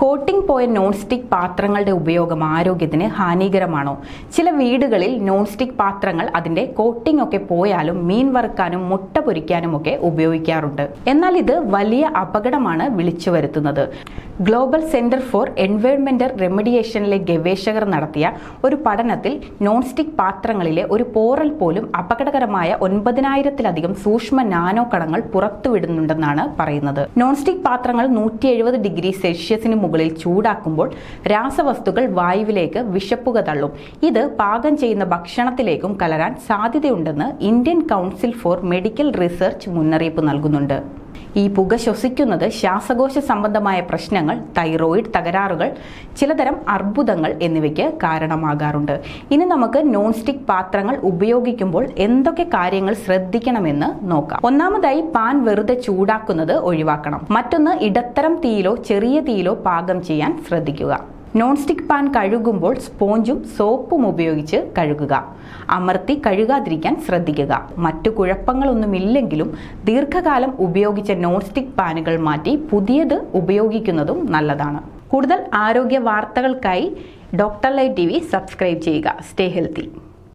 Coating പോയ non stick പാത്രങ്ങളുടെ ഉപയോഗം ആരോഗ്യത്തിന് ഹാനികരമാണോ? ചില വീടുകളിൽ നോൺ സ്റ്റിക് പാത്രങ്ങൾ അതിന്റെ കോട്ടിംഗ് ഒക്കെ പോയാലും മീൻ വറുക്കാനും മുട്ട പൊരിക്കാനും ഒക്കെ ഉപയോഗിക്കാറുണ്ട്. എന്നാൽ ഇത് വലിയ അപകടമാണ് വിളിച്ചു വരുത്തുന്നത് ഗ്ലോബൽ സെന്റർ ഫോർ എൻവയോൺമെന്റൽ റെമഡിയേഷനിലെ ഗവേഷകർ നടത്തിയ ഒരു പഠനത്തിൽ നോൺ സ്റ്റിക് പാത്രങ്ങളിലെ ഒരു പോറൽ പോലും അപകടകരമായ ഒൻപതിനായിരത്തിലധികം സൂക്ഷ്മ നാനോ കണങ്ങൾ പുറത്തുവിടുന്നുണ്ടെന്നാണ് പറയുന്നത്. നോൺ സ്റ്റിക് പാത്രങ്ങൾ നൂറ്റി എഴുപത് ഡിഗ്രി സെൽഷ്യസിന് മുകളിൽ ചൂടാക്കുമ്പോൾ രാസവസ്തുക്കൾ വായുവിലേക്ക് വിഷപ്പുക തള്ളും. ഇത് പാകം ചെയ്യുന്ന ഭക്ഷണത്തിലേക്കും കലരാൻ സാധ്യതയുണ്ടെന്ന് Indian council for medical research മുന്നറിയിപ്പ് നൽകുന്നുണ്ട്. ഈ പുക ശ്വസിക്കുന്നത് ശ്വാസകോശ സംബന്ധമായ പ്രശ്നങ്ങൾ തൈറോയിഡ് തകരാറുകൾ ചിലതരം അർബുദങ്ങൾ എന്നിവയ്ക്ക് കാരണമാകാറുണ്ട്. ഇനി നമുക്ക് നോൺ സ്റ്റിക് പാത്രങ്ങൾ ഉപയോഗിക്കുമ്പോൾ എന്തൊക്കെ കാര്യങ്ങൾ ശ്രദ്ധിക്കണമെന്ന് നോക്കാം. ഒന്നാമതായി പാൻ വെറുതെ ചൂടാക്കുന്നത് ഒഴിവാക്കണം. മറ്റൊന്ന് ഇടത്തരം തീയിലോ ചെറിയ തീയിലോ പാകം ചെയ്യാൻ ശ്രദ്ധിക്കുക. നോൺ സ്റ്റിക് പാൻ കഴുകുമ്പോൾ സ്പോഞ്ചും സോപ്പും ഉപയോഗിച്ച് കഴുകുക. അമർത്തി കഴുകാതിരിക്കാൻ ശ്രദ്ധിക്കുക. മറ്റു കുഴപ്പങ്ങളൊന്നുമില്ലെങ്കിലും ദീർഘകാലം ഉപയോഗിച്ച നോൺ സ്റ്റിക് പാനുകൾ മാറ്റി പുതിയത് ഉപയോഗിക്കുന്നതും നല്ലതാണ്. കൂടുതൽ ആരോഗ്യ വാർത്തകൾക്കായി doctor live T V subscribe ചെയ്യുക. Stay healthy.